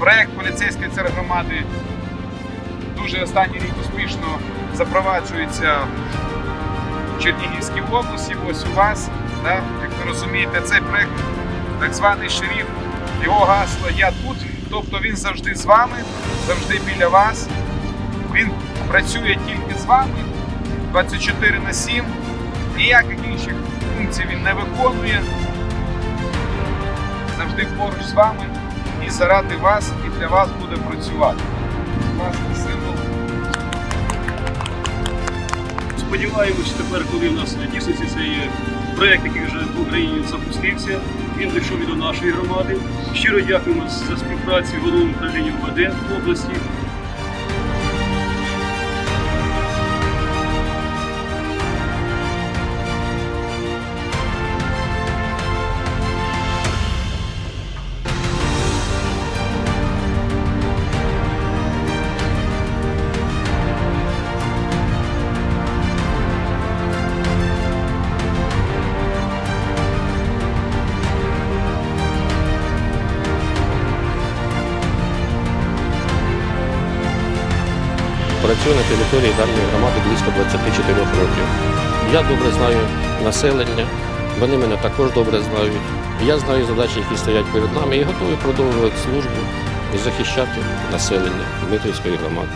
Проект поліцейської цергромади дуже останній рік успішно запроваджується в Чернігівській області. Ось у вас, да, як ви розумієте, цей проект так званий шеріф, його гасло Я тут. Тобто він завжди з вами, завжди біля вас. Він працює тільки з вами 24 на 7. Ніяких інших функцій він не виконує. Завжди поруч з вами заради вас, і для вас буде працювати. Власний символ. Сподіваємось, тепер, коли в нас дійсності цей проєкт, який вже в Україні запустився, він дійшов і до нашої громади. Щиро дякуємо за співпрацю головному управлінню УВД в області. Працюю на території даної громади близько 24 років. Я добре знаю населення, вони мене також добре знають. Я знаю задачі, які стоять перед нами, і готовий продовжувати службу і захищати населення Дмитрівської громади.